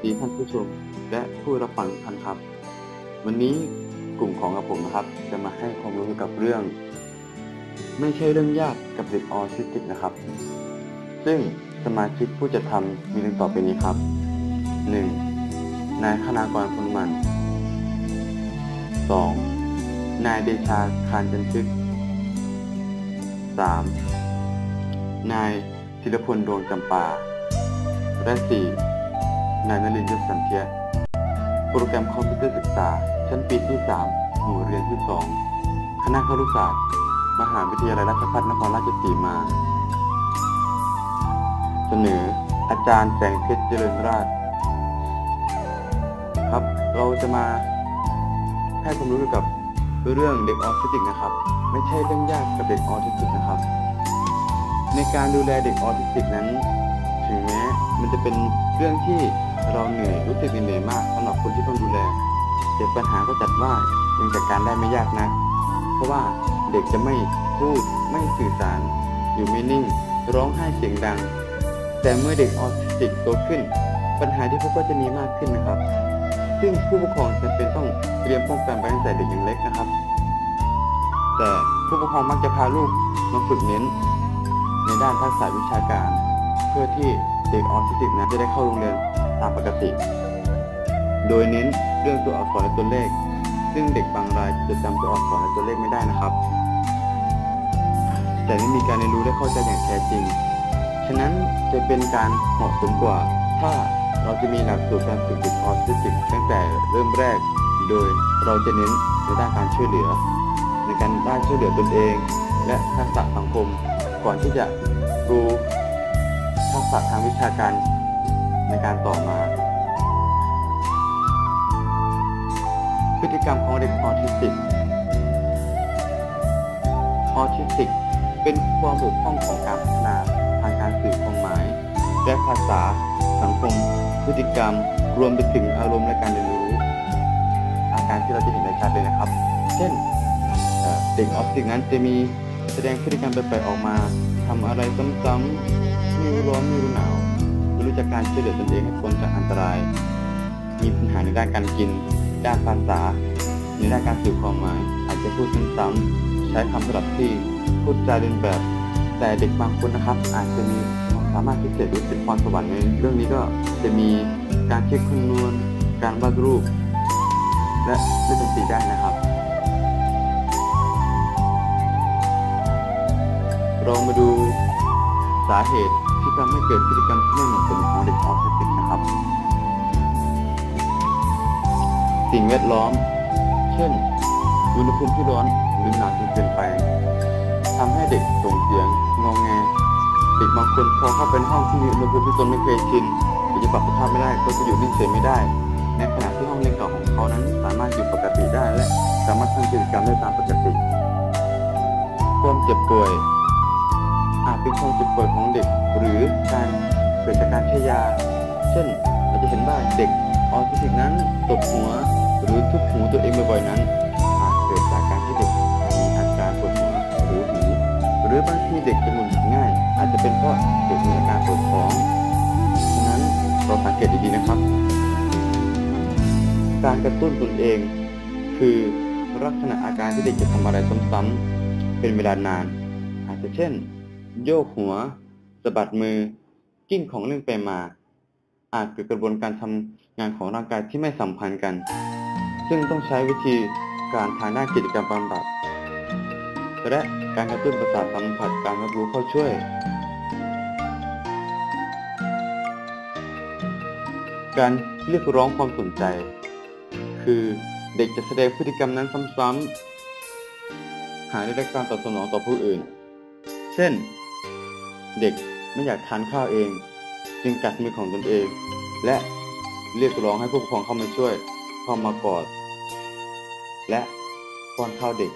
สดีท่านผู้ชมและผู้รับฟังท่านครับ วันนี้กลุ่มของกระผมนะครับ จะมาให้ความรู้เกี่ยวกับเรื่อง ไม่ใช่เรื่องยากกับเด็กออทิสติกนะครับ ซึ่งสมาชิกผู้จะทำมีดังต่อไปนี้ครับ 1. นายคณากรคนมัน 2. นายเดชาคารจันทึก 3. นายศิลพลดวงจำปา และ 4. นายนลินทร์ยศสันเทีย โปรแกรมคอมพิวเตอร์ศึกษา ชั้นปีที่ 3 หมู่เรียนที่ 2 คณะครุศาสตร์ มหาวิทยาลัยราชภัฏนครราชสีมา เสนอ อาจารย์แสงเพชรเจริญราช ครับ เราจะมาให้ความรู้เกี่ยวกับเรื่องเด็กออทิสติกนะครับ ไม่ใช่เรื่องยากกับเด็กออทิสติกนะครับ ในการดูแลเด็กออทิสติกนั้น ถึงแม้มันจะเป็นเรื่องที่ เราเหนื่อยรู้สึกเหนื่อยมากสำหรับคนที่ต้องดูแลแต่ปัญหาก็จัดว่ายังจัดการได้ไม่ยากนักเพราะว่าเด็กจะไม่พูดไม่สื่อสาร อยู่ไม่นิ่ง ร้องไห้เสียงดัง แต่เมื่อเด็กออทิสติกโตขึ้น ปัญหาที่พบก็จะมีมากขึ้นนะครับ ซึ่งผู้ปกครองจำเป็นต้องเตรียมป้องกันไว้ตั้งแต่เด็กยังเล็กนะครับ แต่ผู้ปกครองมักจะพาลูกมาฝึกเน้น ในด้านทักษะวิชาการ เพื่อที่เด็กออทิสติกนั้นจะได้เข้าโรงเรียน ตามปกติ โดยเน้นเรื่องตัวอักษรและตัวเลข ซึ่งเด็กบางรายจะจำตัวอักษรและตัวเลขไม่ได้นะครับ แต่ไม่มีการเรียนรู้และเข้าใจอย่างแท้จริง ฉะนั้นจะเป็นการเหมาะสมกว่า ถ้าเราจะมีหลักสูตรการฝึกเด็กออทิสติกตั้งแต่เริ่มแรก โดยเราจะเน้นในด้านการช่วยเหลือ ในการด้านช่วยเหลือตนเอง และทักษะสังคม ก่อนที่จะรู้ทักษะทางวิชาการ ในการต่อมา พฤติกรรมของเด็กออทิสติก ออทิสติก เป็นความบกพร่องของการพัฒนาทางการสื่อความหมาย และภาษา สังคม พฤติกรรม รวมไปถึงอารมณ์และการเรียนรู้ อาการที่เราจะเห็นได้ชัดเลยนะครับ เช่นเด็กออทิสติกนั้นจะมีแสดงพฤติกรรมแปลกๆออกมาทำอะไรซ้ำๆม่รู้ร้อนม่รู้หนาว ไม่รู้จักการช่วยเหลือตนเองให้พ้นจากอันตราย มีปัญหาในด้านการกิน ด้านภาษา ในด้านการสื่อความหมาย อาจจะพูดซ้ำๆใช้คำสลับที่พูดจาเลียนแบบ แต่เด็กบางคนนะครับ อาจจะมีความสามารถพิเศษหรือเป็นพรสวรรค์ในเรื่องนี้ก็จะมีการเช็คคำนวณ การวาดรูป และเล่นดนตรีได้นะครับ เรามาดูสาเหตุ ทำให้เกิดพฤติกรรมที่ไม่เหมาะสมของเด็กออทิสติกนะครับ สิ่งแวดล้อม เช่น อุณหภูมิที่ร้อนหรือหนาวจนเกินไปทำให้เด็กส่งเสียงงองแง เด็กบางคนพอเข้าไปในห้องที่มีอุณหภูมิที่ตนไม่เคยชินหรือจะปรับสภาพไม่ได้ก็จะอยู่นิ่งเฉยไม่ได้ ในขณะที่ห้องเรียนเก่าของเขานั้นสามารถอยู่ปกติได้และสามารถทำกิจกรรมได้ตามปกติความเจ็บป่วยอาจเป็นความเจ็บป่วยของเด็กห ยา เช่นเราจะเห็นว่าเด็กออทิสติกนั้นตบหัว หรือทุบหูตัวเองบ่อยๆนั้นอาจเกิดจากการที่เด็กมีอาการปวดหัวหรือหูหรือบางทีเด็กจะหมุนผิดง่าย อาจจะเป็นเพราะเด็กมีอาการปวดท้องฉะนั้นเราสังเกตดีๆนะครับ การกระตุ้นตนเอง คือลักษณะอาการที่เด็กจะทำอะไรซ้ำๆเป็นเวลานาน อาจจะเช่น โยกหัวสะบัดมือ กิ้งของเล่นไปมา อาจเกิดกระบวนการทำงานของร่างกายที่ไม่สัมพันธ์กัน ซึ่งต้องใช้วิธีการทางด้านกิจกรรมบำบัดและการกระตุ้นประสาทสัมผัสการรับรู้เข้าช่วยการเรียกร้องความสนใจ คือเด็กจะแสดงพฤติกรรมนั้นซ้ำๆ หาได้รับการตอบสนองต่อผู้อื่น เช่น เด็ก ไม่อยากทานข้าวเอง จึงกัดมือของตนเอง และเรียกร้องให้ผู้ปกครองเข้ามาช่วยเข้ามากอด และป้อนข้าวเด็ก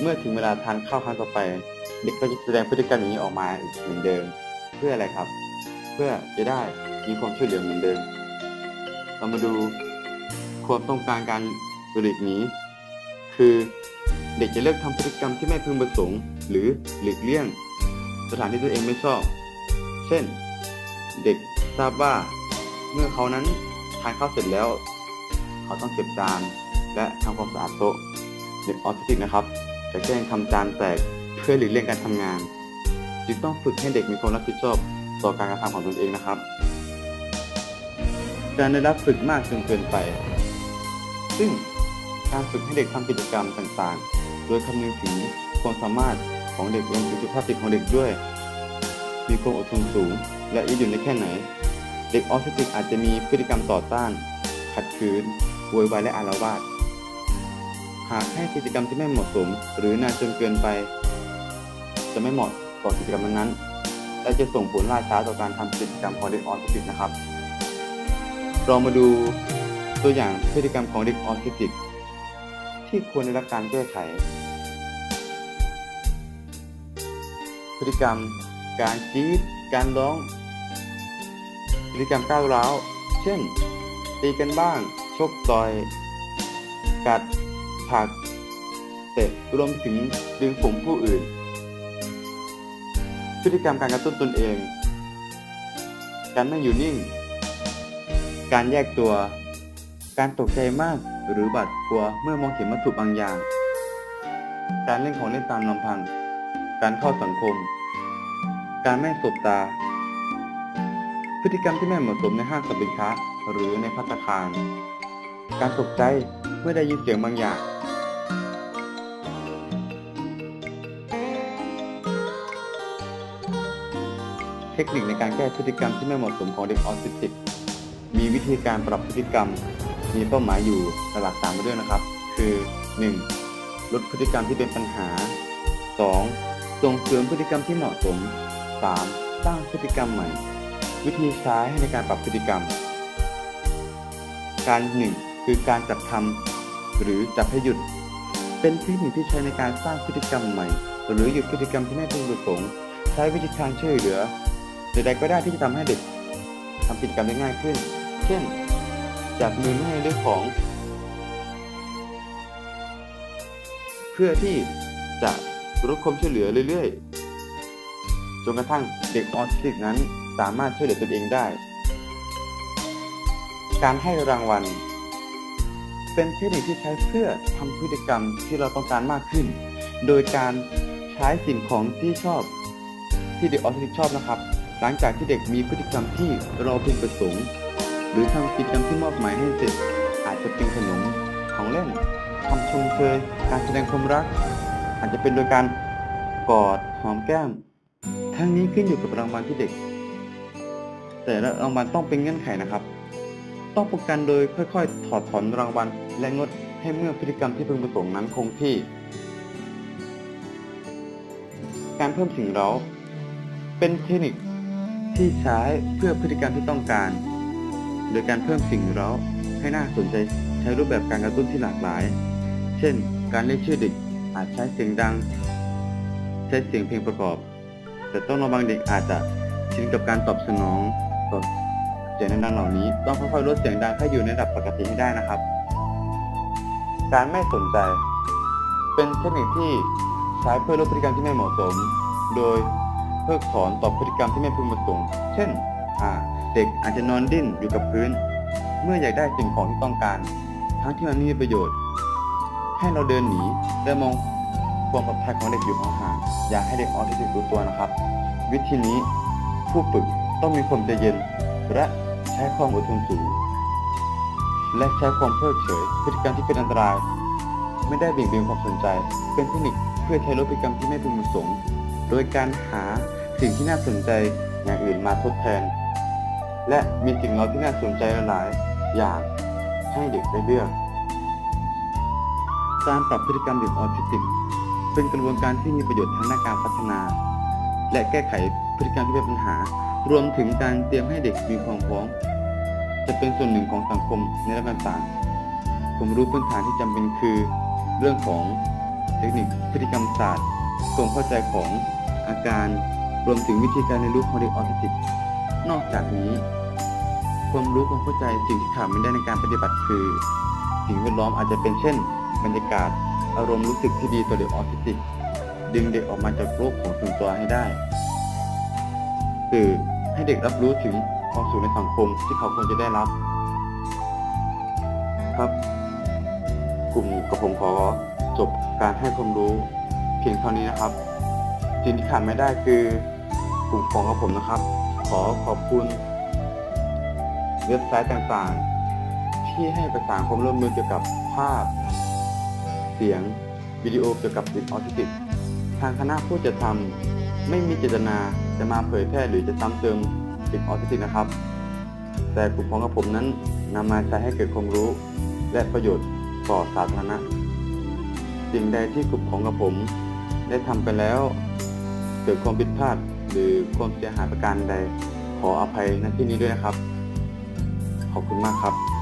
เมื่อถึงเวลาทานข้าวครั้งต่อไป เด็กก็จะแสดงพฤติกรรมอย่างนี้ออกมาอีกเหมือนเดิม เพื่ออะไรครับ เพื่อจะได้มีความช่วยเหลือเหมือนเดิม เรามาดูความต้องการการหลีกหนีคือเด็กจะเลิกทำพฤติกรรมที่ไม่พึงประสงค์ หรือหลีกเลี่ยง สถานที่ตัวเองไม่ชอบ เช่น เด็กทราบว่า เมื่อเขานั้นทานข้าวเสร็จแล้ว เขาต้องเก็บจานและทำความสะอาดโต๊ะเด็กออทิสติกนะครับ จะแกล้งทำจานแตกเพื่อหลีกเลี่ยงการทำงาน จึงต้องฝึกให้เด็กมีความรับผิดชอบต่อการกระทำของตนเองนะครับ การได้รับฝึกมากจนเกินไป ซึ่งการฝึกให้เด็กทำกิจกรรมต่างๆ โดยคำนึงถึงความสามารถ ของเด็กรวมถึงสุขภาพจิตของเด็กด้วย มีความอดทนสูง และยืดหยุ่นได้แค่ไหน เด็กออทิสติกอาจจะมีพฤติกรรมต่อต้าน ขัดขืนโวยวายและอาละวาดหากให้กิจกรรมที่ไม่เหมาะสม หรือนานจนเกินไป จะไม่เหมาะต่อกิจกรรมนั้นและจะส่งผลล่าช้าต่อการทำกิจกรรมของเด็กออทิสติกนะครับ เรามาดูตัวอย่างพฤติกรรมของเด็กออทิสติก ที่ควรได้รับการแก้ไข พฤติกรรม การกรีดการร้อง พฤติกรรมก้าวร้าว เช่น ตีกันบ้าง ชกต่อย กัด ผัก เตะ รวมถึงดึงผมผู้อื่น พฤติกรรมการกระตุ้นตนเอง การไม่อยู่นิ่ง การแยกตัว การตกใจมากหรือบัดกลัวเมื่อมองเห็นวัตถุบางอย่าง การเล่นของเล่นตามลำพัง การเข้าสังคม การไม่สบตา พฤติกรรมที่ไม่เหมาะสมในห้างสรรพสินค้าหรือในพัตคาร การตกใจเมื่อได้ยินเสียงบางอย่าง เทคนิคในการแก้พฤติกรรมที่ไม่เหมาะสมของเด็กออทิสติก มีวิธีการปรับพฤติกรรม มีเป้าหมายอยู่หลักสามมาด้วยนะครับ คือ 1. ลดพฤติกรรมที่เป็นปัญหา 2. ส่งเสริมพฤติกรรมที่เหมาะสม 3. สร้างพฤติกรรมใหม่ วิธีใช้ในการปรับพฤติกรรม การ 1. คือการจัดทำหรือจับให้หยุด เป็นเทคนิคที่ใช้ในการสร้างพฤติกรรมใหม่ หรือหยุดพฤติกรรมที่ไม่พึงประสงค์ใช้วิธีการช่วยเหลือใดๆก็ได้ที่จะทำให้เด็กทำกิจกรรมได้ง่ายขึ้น เช่น จับมือไม่ให้เลือกของ เพื่อที่จะ ลดความช่วยเหลือเรื่อยๆ จนกระทั่งเด็กออทิสติกนั้นสามารถช่วยเหลือตนเองได้ การให้รางวัล เป็นเทคนิคที่ใช้เพื่อทำพฤติกรรมที่เราต้องการมากขึ้น โดยการใช้สิ่งของที่ชอบ ที่เด็กออทิสติกชอบนะครับ หลังจากที่เด็กมีพฤติกรรมที่เราพึงประสงค์ หรือทำกิจกรรมที่มอบหมายให้เสร็จ อาจจะเป็นขนมของเล่นคำชมเชยการแสดงความรัก อาจจะเป็นโดยการกอดหอมแก้ม ทั้งนี้ขึ้นอยู่กับรางวัลที่เด็ก แต่ละรางวัลต้องเป็นเงื่อนไขนะครับ ต้องป้องกันโดยค่อยๆ ถอดถอนรางวัลและงดให้เมื่อพฤติกรรมที่พึงประสงค์นั้นคงที่ การเพิ่มสิ่งเร้า เป็นเทคนิคที่ใช้เพื่อพฤติกรรมที่ต้องการ โดยการเพิ่มสิ่งเร้าให้น่าสนใจใช้รูปแบบการกระตุ้นที่หลากหลาย เช่น การเรียกชื่อเด็ก อาจใช้เสียงดัง ใช้เสียงเพลงประกอบ แต่ต้องระวังเด็กอาจจะชินกับการตอบสนองต่อเสียงดังเหล่านี้ ต้องค่อยๆลดเสียงดังให้อยู่ในระดับปกติให้ได้นะครับ การไม่สนใจ เป็นเทคนิคที่ใช้เพื่อลดพฤติกรรมที่ไม่เหมาะสม โดยเพิกถอนต่อพฤติกรรมที่ไม่พึงประสงค์ เช่นเด็กอาจจะนอนดิ้นอยู่กับพื้น เมื่ออยากได้สิ่งของที่ต้องการ ทั้งที่มันไม่มีประโยชน์ ให้เราเดินหนีและมองความปลอดภัยของเด็กอยู่ห่างๆอย่าให้เด็กออทิสติกรู้ตัวนะครับ วิธีนี้ผู้ฝึกต้องมีความใจเย็น และใช้ความอดทนสูง และใช้ความเพิกเฉยพฤติกรรมที่เป็นอันตราย ไม่ได้เบี่ยงเบนความสนใจ เป็นเทคนิคเพื่อใช้ลดพฤติกรรมที่ไม่พึงประสงค์โดยการหาสิ่งที่น่าสนใจอย่างอื่นมาทดแทน และมีสิ่งเราที่น่าสนใจหลายอย่างให้เด็กได้เลือก การปรับพฤติกรรมเด็กออทิสติก เป็นกระบวนการที่มีประโยชน์ทั้งด้านการพัฒนา และแก้ไขพฤติกรรมที่เป็นปัญหา รวมถึงการเตรียมให้เด็กมีความพร้อม จะเป็นส่วนหนึ่งของสังคมในระด้านต่างๆความรู้พื้นฐานที่จำเป็นคือ เรื่องของเทคนิคพฤติกรรมศาสตร์ความเข้าใจของอาการรวมถึงวิธีการเรียนรู้ของเด็กออทิสติก นอกจากนี้ ความรู้ความเข้าใจสิ่งที่ขาดไม่ได้ในการปฏิบัติคือ สิ่งแวดล้อมอาจจะเป็นเช่น บรรยากาศ อารมณ์รู้สึกที่ดีต่อเด็กออทิสติก ดึงเด็กออกมาจากโลกของส่วนตัวให้ได้คือให้เด็กรับรู้ถึงออกสู่ในสังคมที่เขาควรจะได้รับ ครับ กลุ่มกับผมขอจบการให้ความรู้เพียงเท่านี้นะครับสิ่งที่ขาดไม่ได้คือกลุ่มของกับผมนะครับ ขอขอบคุณเว็บไซต์ต่างๆ ที่ให้ประสานความร่วมมือเกี่ยวกับภาพ เสียง วิดีโอเกี่ยวกับเด็กออทิสติก ทางคณะผู้จัดทำไม่มีเจตนาจะมาเผยแพร่หรือจะซ้ำเติมเด็กออทิสติกนะครับ แต่กลุ่มของกับผมนั้นนำมาใช้ให้เกิดความรู้ และประโยชน์ต่อสาธารณะ สิ่งใดที่กลุ่มของกับผม ได้ทำไปแล้ว เกิดความผิดพลาดหรือความเสียหายประการใด ขออภัยณที่นี้ด้วยนะครับ ขอบคุณมากครับ